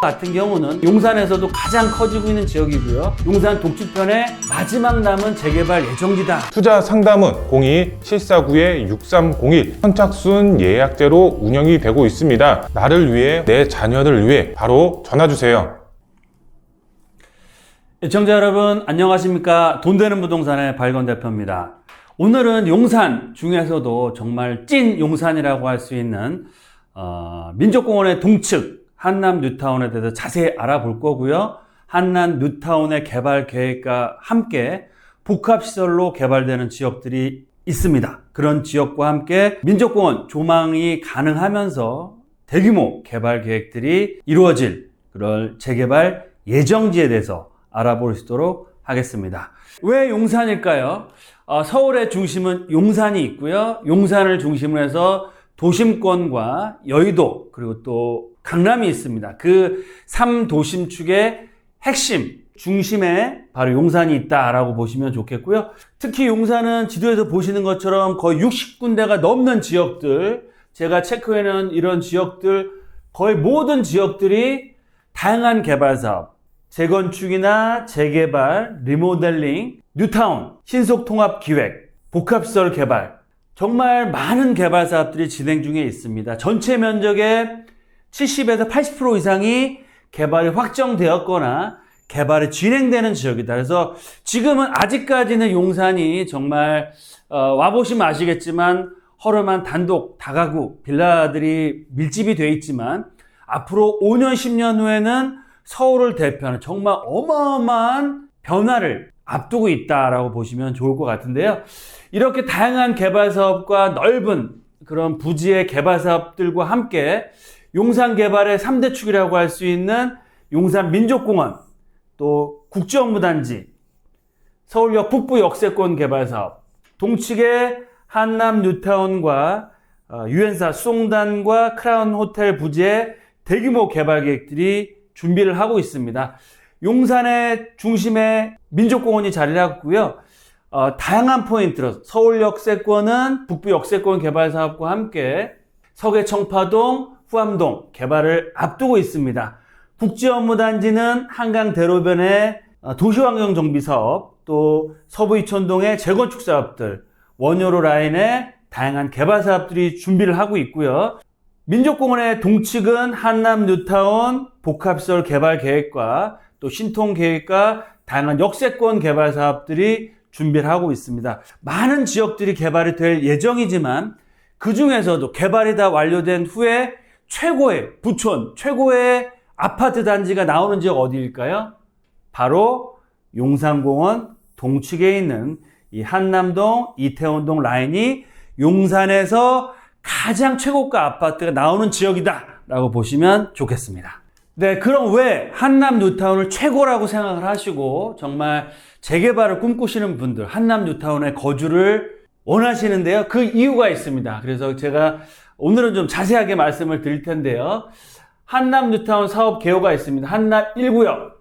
같은 경우는 용산에서도 가장 커지고 있는 지역이고요. 용산 동치편의 마지막 남은 재개발 예정지다. 투자 상담은 02-749-6301 선착순 예약제로 운영이 되고 있습니다. 나를 위해 내 자녀를 위해 바로 전화 주세요. 시청자 여러분 안녕하십니까 돈 되는 부동산의 발건 대표입니다 오늘은 용산 중에서도 정말 찐 용산이라고 할 수 있는 어, 민족공원의 동측 한남 뉴타운에 대해서 자세히 알아볼 거고요 한남 뉴타운의 개발 계획과 함께 복합시설로 개발되는 지역들이 있습니다 그런 지역과 함께 민족공원 조망이 가능하면서 대규모 개발 계획들이 이루어질 그럴 재개발 예정지에 대해서 알아볼 수 있도록 하겠습니다. 왜 용산일까요? 어, 서울의 중심은 용산이 있고요. 용산을 중심으로 해서 도심권과 여의도 그리고 또 강남이 있습니다. 그 3도심축의 핵심 중심에 바로 용산이 있다라고 보시면 좋겠고요. 특히 용산은 지도에서 보시는 것처럼 거의 60군데가 넘는 지역들 제가 체크해놓은 이런 지역들 거의 모든 지역들이 다양한 개발 사업 재건축이나 재개발, 리모델링, 뉴타운, 신속통합 기획, 복합시설 개발 정말 많은 개발 사업들이 진행 중에 있습니다. 전체 면적의 70에서 80% 이상이 개발이 확정되었거나 개발이 진행되는 지역이다. 그래서 지금은 아직까지는 용산이 정말 어, 와보시면 아시겠지만 허름한 단독 다가구 빌라들이 밀집이 되어 있지만 앞으로 5년 10년 후에는 서울을 대표하는 정말 어마어마한 변화를 앞두고 있다라고 보시면 좋을 것 같은데요. 이렇게 다양한 개발 사업과 넓은 그런 부지의 개발 사업들과 함께 용산 개발의 3대 축이라고 할 수 있는 용산 민족공원, 또 국제업무단지, 서울역 북부 역세권 개발 사업, 동측의 한남 뉴타운과 어, 유엔사 수송단과 크라운 호텔 부지의 대규모 개발 계획들이 준비를 하고 있습니다. 용산의 중심에 민족공원이 자리를 하고 있고요. 어, 다양한 포인트로 서울 역세권은 북부 역세권 개발 사업과 함께 서계 청파동, 후암동 개발을 앞두고 있습니다. 국제업무단지는 한강 대로변의 어, 도시환경 정비 사업, 또 서부 이천동의 재건축 사업들, 원효로 라인의 다양한 개발 사업들이 준비를 하고 있고요. 민족공원의 동측은 한남 뉴타운 복합시설 개발 계획과 또 신통 계획과 다양한 역세권 개발 사업들이 준비를 하고 있습니다. 많은 지역들이 개발이 될 예정이지만 그 중에서도 개발이 다 완료된 후에 최고의 부촌, 최고의 아파트 단지가 나오는 지역 어디일까요? 바로 용산공원 동측에 있는 이 한남동, 이태원동 라인이 용산에서 가장 최고가 아파트가 나오는 지역이다 라고 보시면 좋겠습니다. 네, 그럼 왜 한남 뉴타운을 최고라고 생각을 하시고 정말 재개발을 꿈꾸시는 분들, 한남 뉴타운에 거주를 원하시는데요. 그 이유가 있습니다. 그래서 제가 오늘은 좀 자세하게 말씀을 드릴 텐데요. 한남 뉴타운 사업 개요가 있습니다. 한남 1구역.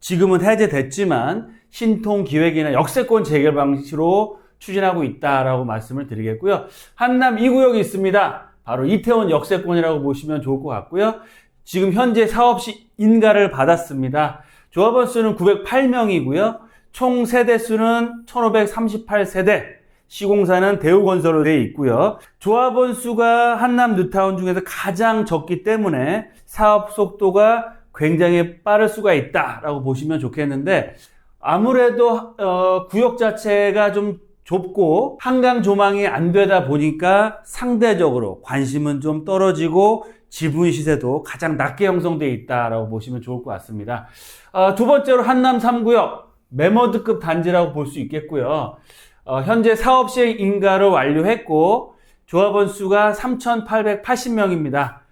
지금은 해제됐지만 신통 기획이나 역세권 재개발 방식으로 추진하고 있다라고 말씀을 드리겠고요. 한남 2구역이 있습니다. 바로 이태원 역세권이라고 보시면 좋을 것 같고요. 지금 현재 사업시 인가를 받았습니다. 조합원 수는 908명이고요. 총 세대 수는 1538세대. 시공사는 대우건설로 되어 있고요. 조합원 수가 한남 뉴타운 중에서 가장 적기 때문에 사업 속도가 굉장히 빠를 수가 있다라고 보시면 좋겠는데 아무래도 어, 구역 자체가 좀 좁고 한강 조망이 안 되다 보니까 상대적으로 관심은 좀 떨어지고 지분 시세도 가장 낮게 형성되어 있다라고 보시면 좋을 것 같습니다. 어, 두 번째로 한남 3구역 메머드급 단지라고 볼 수 있겠고요. 어, 현재 사업 시행 인가를 완료했고 조합원 수가 3,880명입니다.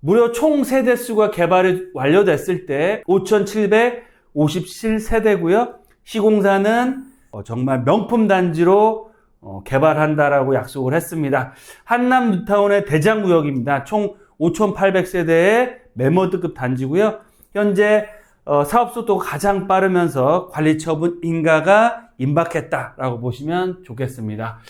무려 총 세대 수가 개발이 완료됐을 때 5,757세대고요. 시공사는 어, 정말 명품 단지로 어, 개발한다라고 약속을 했습니다. 한남 뉴타운의 대장 구역입니다. 총 5,800세대의 메모드급 단지고요. 현재 어, 사업 속도가 가장 빠르면서 관리 처분 인가가 임박했다라고 보시면 좋겠습니다.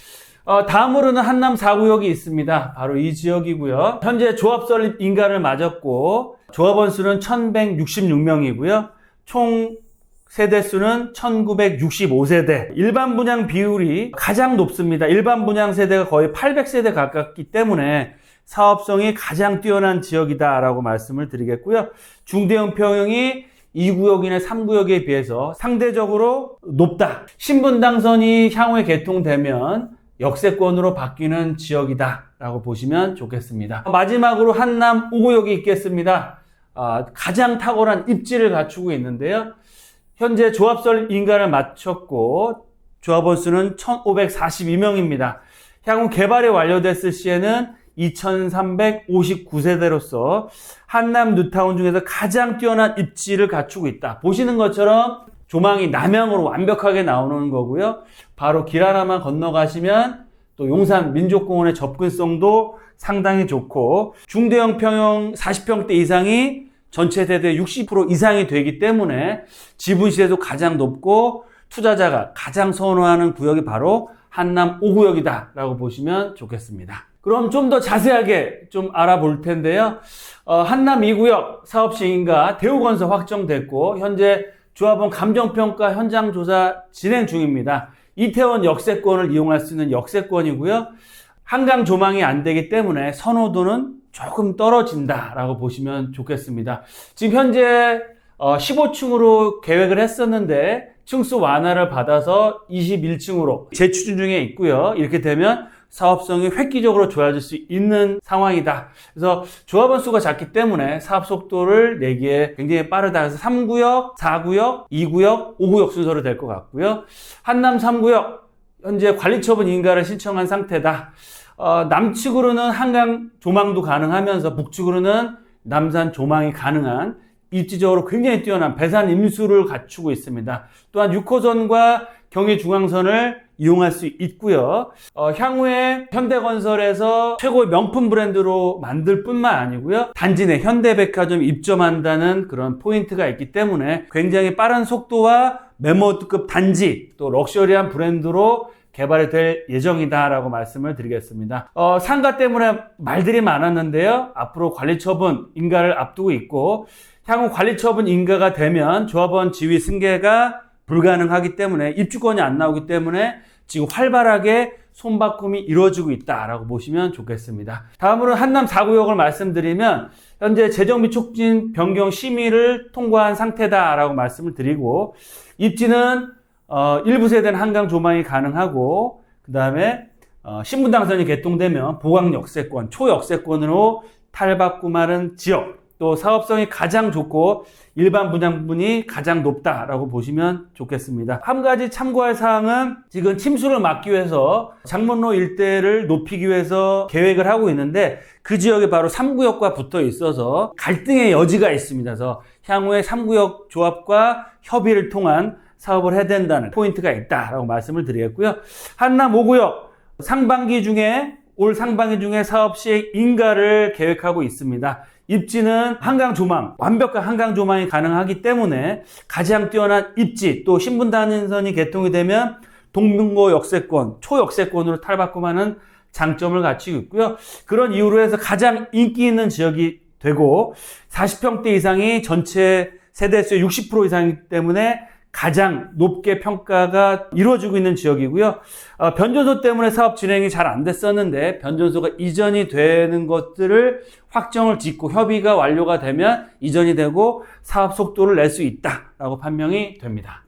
어, 다음으로는 한남 4구역이 있습니다. 바로 이 지역이고요. 현재 조합 설립 인가를 맞았고 조합원 수는 1166명이고요. 총 세대 수는 1965세대. 일반 분양 비율이 가장 높습니다. 일반 분양 세대가 거의 800세대 가깝기 때문에 사업성이 가장 뛰어난 지역이다라고 말씀을 드리겠고요. 중대형 평형이 2구역이나 3구역에 비해서 상대적으로 높다. 신분 당선이 향후에 개통되면 역세권으로 바뀌는 지역이다 라고 보시면 좋겠습니다. 마지막으로 한남 5구역이 있겠습니다. 아, 가장 탁월한 입지를 갖추고 있는데요. 현재 조합설 인가를 마쳤고 조합원 수는 1,542명입니다. 향후 개발이 완료됐을 시에는 2,359세대로서 한남 뉴타운 중에서 가장 뛰어난 입지를 갖추고 있다. 보시는 것처럼 조망이 남향으로 완벽하게 나오는 거고요. 바로 길 하나만 건너가시면 또 용산 민족공원의 접근성도 상당히 좋고 중대형 평형 40평대 이상이 전체 세대 60% 이상이 되기 때문에 지분 시세도 가장 높고 투자자가 가장 선호하는 구역이 바로 한남 5구역이다라고 보시면 좋겠습니다. 그럼 좀 더 자세하게 좀 알아볼 텐데요. 어, 한남 2구역 사업 시행인가 대우건설 확정됐고 현재 조합원 감정평가 현장 조사 진행 중입니다. 이태원 역세권을 이용할 수 있는 역세권이고요. 한강 조망이 안 되기 때문에 선호도는 조금 떨어진다라고 보시면 좋겠습니다. 지금 현재 15층으로 계획을 했었는데 층수 완화를 받아서 21층으로 재추진 중에 있고요. 이렇게 되면 사업성이 획기적으로 좋아질 수 있는 상황이다. 그래서 조합원 수가 작기 때문에 사업 속도를 내기에 굉장히 빠르다. 그래서 3구역, 4구역, 2구역, 5구역 순서로 될 것 같고요. 한남 3구역 현재 관리처분 인가를 신청한 상태다. 어, 남측으로는 한강 조망도 가능하면서 북측으로는 남산 조망이 가능한 입지적으로 굉장히 뛰어난 배산 임수를 갖추고 있습니다. 또한 6호선과 경의 중앙선을 이용할 수 있고요. 어, 향후에 현대건설에서 최고의 명품 브랜드로 만들 뿐만 아니고요. 단지 내 현대백화점 입점한다는 그런 포인트가 있기 때문에 굉장히 빠른 속도와 메모드급 단지 또 럭셔리한 브랜드로 개발이 될 예정이다라고 말씀을 드리겠습니다. 어, 상가 때문에 말들이 많았는데요. 앞으로 관리처분 인가를 앞두고 있고 향후 관리처분 인가가 되면 조합원 지위 승계가 불가능하기 때문에 입주권이 안 나오기 때문에 지금 활발하게 손바꿈이 이루어지고 있다라고 보시면 좋겠습니다. 다음으로 한남 4구역을 말씀드리면 현재 재정비 촉진 변경 심의를 통과한 상태다라고 말씀을 드리고 입지는 어, 일부 세대는 한강 조망이 가능하고 그 다음에 어, 신분당선이 개통되면 보강 역세권, 초역세권으로 탈바꿈하는 지역 또 사업성이 가장 좋고 일반 분양분이 가장 높다라고 보시면 좋겠습니다. 한 가지 참고할 사항은 지금 침수를 막기 위해서 장문로 일대를 높이기 위해서 계획을 하고 있는데 그 지역에 바로 3구역과 붙어 있어서 갈등의 여지가 있습니다. 그래서 향후에 3구역 조합과 협의를 통한 사업을 해야 된다는 포인트가 있다라고 말씀을 드리겠고요. 한남 5구역 상반기 중에 올 상반기 중에 사업 시행 인가를 계획하고 있습니다. 입지는 한강 조망, 완벽한 한강 조망이 가능하기 때문에 가장 뛰어난 입지 또 신분단선이 개통이 되면 동빙고 역세권, 초역세권으로 탈바꿈하는 장점을 갖추고 있고요. 그런 이유로 해서 가장 인기 있는 지역이 되고 40평대 이상이 전체 세대수의 60% 이상이기 때문에 가장 높게 평가가 이루어지고 있는 지역이고요. 어, 변전소 때문에 사업 진행이 잘 안 됐었는데 변전소가 이전이 되는 것들을 확정을 짓고 협의가 완료가 되면 이전이 되고 사업 속도를 낼 수 있다라고 판명이 됩니다.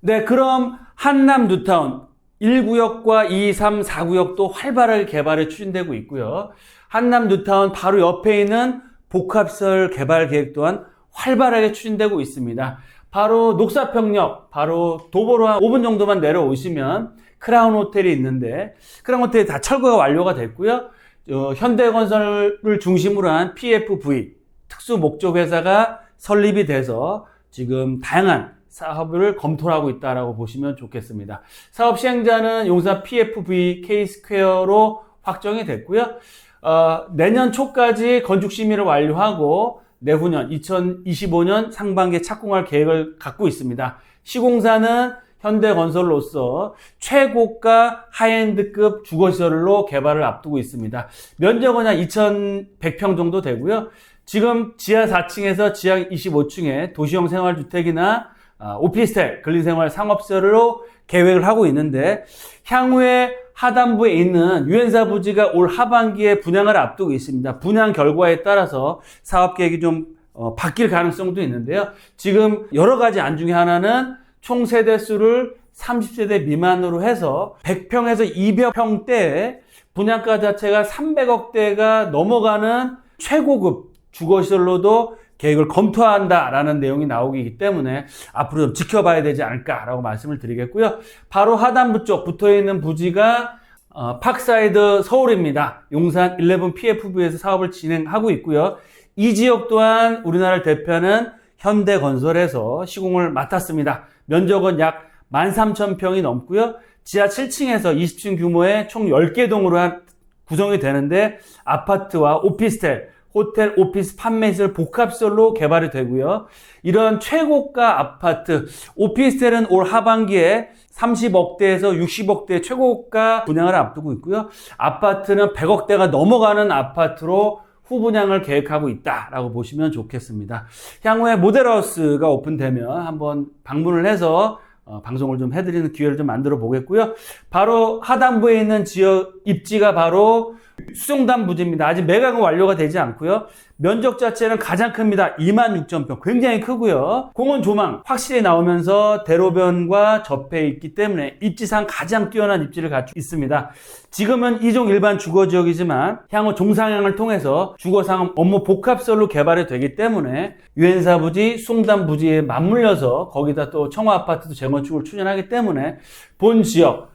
네, 그럼 한남 뉴타운 1구역과 2, 3, 4구역도 활발하게 개발이 추진되고 있고요. 한남 뉴타운 바로 옆에 있는 복합설 개발 계획 또한 활발하게 추진되고 있습니다. 바로 녹사평역, 바로 도보로 한 5분 정도만 내려오시면 크라운 호텔이 있는데 크라운 호텔이 다 철거가 완료가 됐고요. 어, 현대건설을 중심으로 한 PFV 특수 목적 회사가 설립이 돼서 지금 다양한 사업을 검토하고 있다라고 보시면 좋겠습니다. 사업 시행자는 용산 PFV K스퀘어로 확정이 됐고요. 어, 내년 초까지 건축 심의를 완료하고 내후년 2025년 상반기에 착공할 계획을 갖고 있습니다. 시공사는 현대건설로서 최고가 하이엔드급 주거시설로 개발을 앞두고 있습니다. 면적은 약 2,100평 정도 되고요. 지금 지하 4층에서 지하 25층에 도시형 생활주택이나 아, 오피스텔, 근린생활 상업시설로 계획을 하고 있는데 향후에 하단부에 있는 유엔사 부지가 올 하반기에 분양을 앞두고 있습니다. 분양 결과에 따라서 사업 계획이 좀 어, 바뀔 가능성도 있는데요. 지금 여러 가지 안 중에 하나는 총 세대 수를 30세대 미만으로 해서 100평에서 200평대에 분양가 자체가 300억대가 넘어가는 최고급 주거시설로도 계획을 검토한다라는 내용이 나오기 때문에 앞으로 좀 지켜봐야 되지 않을까라고 말씀을 드리겠고요. 바로 하단부 쪽 붙어 있는 부지가 어, 팍사이드 서울입니다. 용산 11 PFV에서 사업을 진행하고 있고요. 이 지역 또한 우리나라를 대표하는 현대건설에서 시공을 맡았습니다. 면적은 약 13,000평이 넘고요. 지하 7층에서 20층 규모의 총 10개 동으로 한 구성이 되는데 아파트와 오피스텔, 호텔, 오피스, 판매시설, 복합시설로 개발이 되고요. 이런 최고가 아파트, 오피스텔은 올 하반기에 30억대에서 60억대 최고가 분양을 앞두고 있고요. 아파트는 100억대가 넘어가는 아파트로 후분양을 계획하고 있다라고 보시면 좋겠습니다. 향후에 모델하우스가 오픈되면 한번 방문을 해서 어, 방송을 좀 해드리는 기회를 좀 만들어 보겠고요. 바로 하단부에 있는 지역 입지가 바로 수정단 부지입니다. 아직 매각은 완료가 되지 않고요. 면적 자체는 가장 큽니다. 2만 6천 평. 굉장히 크고요. 공원 조망 확실히 나오면서 대로변과 접해 있기 때문에 입지상 가장 뛰어난 입지를 갖추고 있습니다. 지금은 이종 일반 주거 지역이지만 향후 종상향을 통해서 주거 상 업무 복합설로 개발이 되기 때문에 유엔사 부지, 수정단 부지에 맞물려서 거기다 또 청화 아파트도 재건축을 추진하기 때문에 본 지역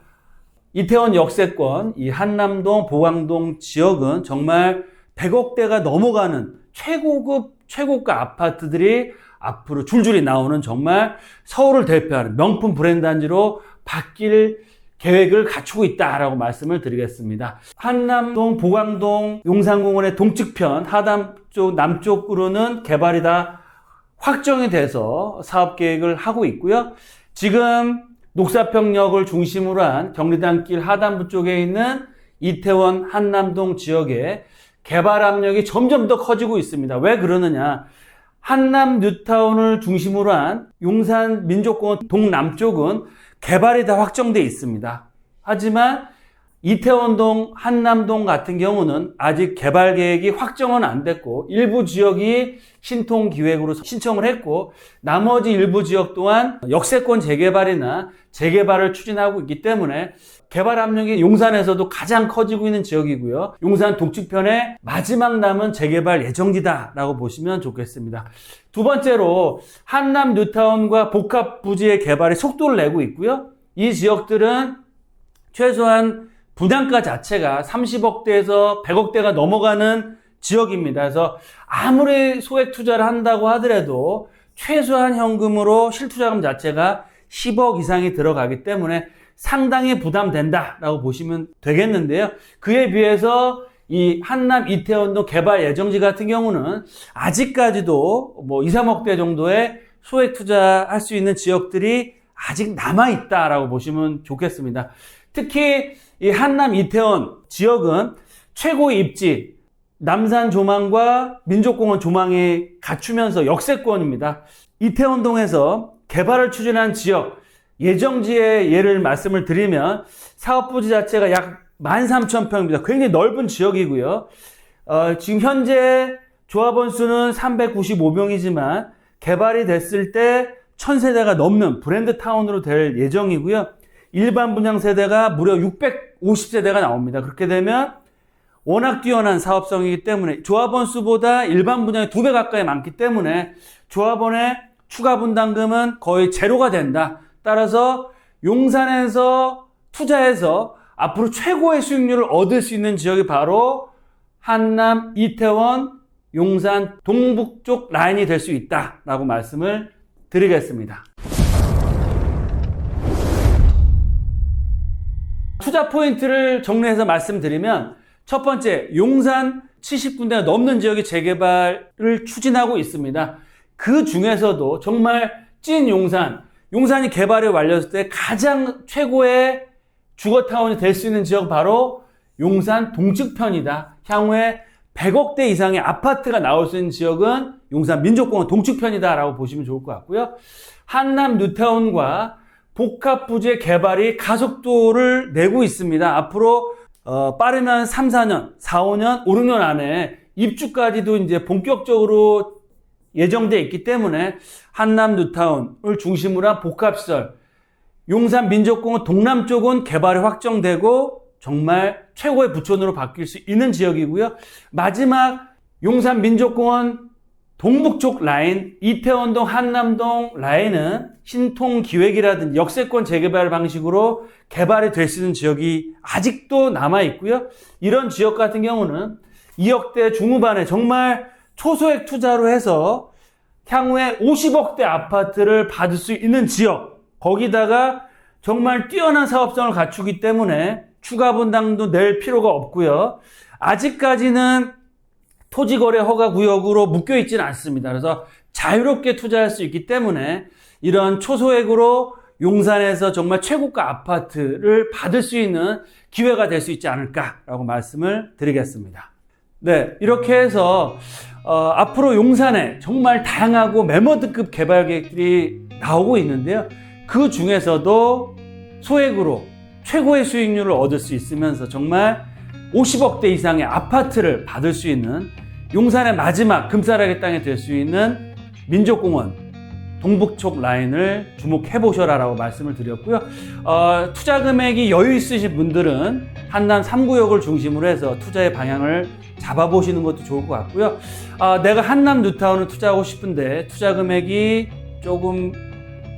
이태원 역세권, 이 한남동, 보강동 지역은 정말 100억대가 넘어가는 최고급, 최고가 아파트들이 앞으로 줄줄이 나오는 정말 서울을 대표하는 명품 브랜드 단지로 바뀔 계획을 갖추고 있다라고 말씀을 드리겠습니다. 한남동, 보강동, 용산공원의 동측편, 하단 쪽, 남쪽으로는 개발이 다 확정이 돼서 사업 계획을 하고 있고요. 지금 녹사평역을 중심으로 한 경리단길 하단부 쪽에 있는 이태원 한남동 지역에 개발 압력이 점점 더 커지고 있습니다. 왜 그러느냐? 한남 뉴타운을 중심으로 한 용산 민족공원 동남쪽은 개발이 다 확정돼 있습니다. 하지만 이태원동, 한남동 같은 경우는 아직 개발 계획이 확정은 안 됐고 일부 지역이 신통 기획으로 신청을 했고 나머지 일부 지역 또한 역세권 재개발이나 재개발을 추진하고 있기 때문에 개발 압력이 용산에서도 가장 커지고 있는 지역이고요. 용산 동측편의 마지막 남은 재개발 예정지다라고 보시면 좋겠습니다. 두 번째로 한남 뉴타운과 복합 부지의 개발에 속도를 내고 있고요. 이 지역들은 최소한 분양가 자체가 30억대에서 100억대가 넘어가는 지역입니다. 그래서 아무리 소액 투자를 한다고 하더라도 최소한 현금으로 실투자금 자체가 10억 이상이 들어가기 때문에 상당히 부담된다라고 보시면 되겠는데요. 그에 비해서 이 한남 이태원동 개발 예정지 같은 경우는 아직까지도 뭐 2, 3억대 정도의 소액 투자할 수 있는 지역들이 아직 남아 있다라고 보시면 좋겠습니다. 특히 이 한남 이태원 지역은 최고의 입지, 남산 조망과 민족공원 조망이 갖추면서 역세권입니다. 이태원동에서 개발을 추진한 지역, 예정지의 예를 말씀을 드리면 사업 부지 자체가 약 13,000평입니다. 굉장히 넓은 지역이고요. 어, 지금 현재 조합원 수는 395명이지만 개발이 됐을 때 1000세대가 넘는 브랜드 타운으로 될 예정이고요. 일반 분양 세대가 무려 650세대가 나옵니다. 그렇게 되면 워낙 뛰어난 사업성이기 때문에 조합원 수보다 일반 분양이 두 배 가까이 많기 때문에 조합원의 추가 분담금은 거의 제로가 된다. 따라서 용산에서 투자해서 앞으로 최고의 수익률을 얻을 수 있는 지역이 바로 한남, 이태원, 용산, 동북쪽 라인이 될 수 있다라고 말씀을 드리겠습니다. 투자 포인트를 정리해서 말씀드리면 첫 번째, 용산 70군데가 넘는 지역의 재개발을 추진하고 있습니다. 그 중에서도 정말 찐 용산, 용산이 개발이 완료됐을 때 가장 최고의 주거타운이 될 수 있는 지역 바로 용산 동측편이다. 향후에 100억대 이상의 아파트가 나올 수 있는 지역은 용산 민족공원 동측편이다라고 보시면 좋을 것 같고요. 한남 뉴타운과 복합부지의 개발이 가속도를 내고 있습니다. 앞으로 어, 빠르면 3, 4년, 4, 5년, 5, 6년 안에 입주까지도 이제 본격적으로 예정돼 있기 때문에 한남 뉴타운을 중심으로 한 복합시설, 용산 민족공원 동남쪽은 개발이 확정되고 정말 최고의 부촌으로 바뀔 수 있는 지역이고요. 마지막 용산 민족공원 동북쪽 라인, 이태원동, 한남동 라인은 신통 기획이라든지 역세권 재개발 방식으로 개발이 될 수 있는 지역이 아직도 남아 있고요. 이런 지역 같은 경우는 2억대 중후반에 정말 초소액 투자로 해서 향후에 50억대 아파트를 받을 수 있는 지역, 거기다가 정말 뛰어난 사업성을 갖추기 때문에 추가 분당도 낼 필요가 없고요. 아직까지는 토지거래 허가 구역으로 묶여 있지는 않습니다. 그래서 자유롭게 투자할 수 있기 때문에 이런 초소액으로 용산에서 정말 최고가 아파트를 받을 수 있는 기회가 될 수 있지 않을까라고 말씀을 드리겠습니다. 네, 이렇게 해서 어, 앞으로 용산에 정말 다양하고 메머드급 개발 계획들이 나오고 있는데요. 그 중에서도 소액으로 최고의 수익률을 얻을 수 있으면서 정말 50억대 이상의 아파트를 받을 수 있는 용산의 마지막 금싸라기 땅이 될 수 있는 민족공원 동북쪽 라인을 주목해 보셔라라고 말씀을 드렸고요. 어, 투자 금액이 여유 있으신 분들은 한남 3구역을 중심으로 해서 투자의 방향을 잡아 보시는 것도 좋을 것 같고요. 아, 내가 한남 뉴타운을 투자하고 싶은데 투자 금액이 조금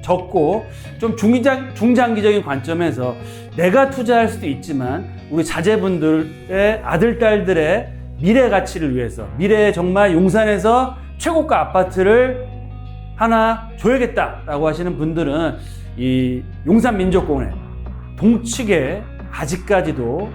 적고 좀 중장, 중장기적인 관점에서 내가 투자할 수도 있지만 우리 자제분들의 아들, 딸들의 미래 가치를 위해서 미래에 정말 용산에서 최고가 아파트를 하나 줘야겠다라고 하시는 분들은 이 용산 민족공원의 동측에 아직까지도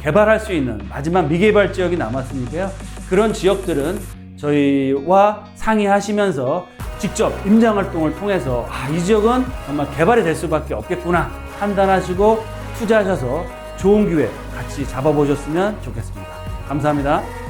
개발할 수 있는 마지막 미개발 지역이 남았으니까요. 그런 지역들은 저희와 상의하시면서 직접 임장 활동을 통해서 아, 이 지역은 정말 개발이 될 수밖에 없겠구나 판단하시고 투자하셔서 좋은 기회 같이 잡아보셨으면 좋겠습니다. 감사합니다.